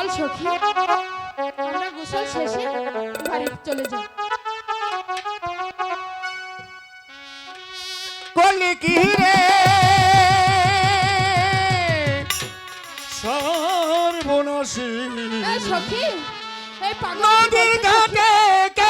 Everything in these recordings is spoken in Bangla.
চল সখী। আমরা গোসল শেষে বাড়ি চলে যাই। কলি কি রে? সর্বনাশী। সখী এই পাগল নদী ঘাটে কে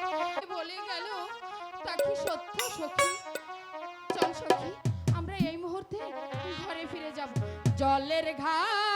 সখী আমরা এই মুহূর্তে ঘরে ফিরে জলের ঘাট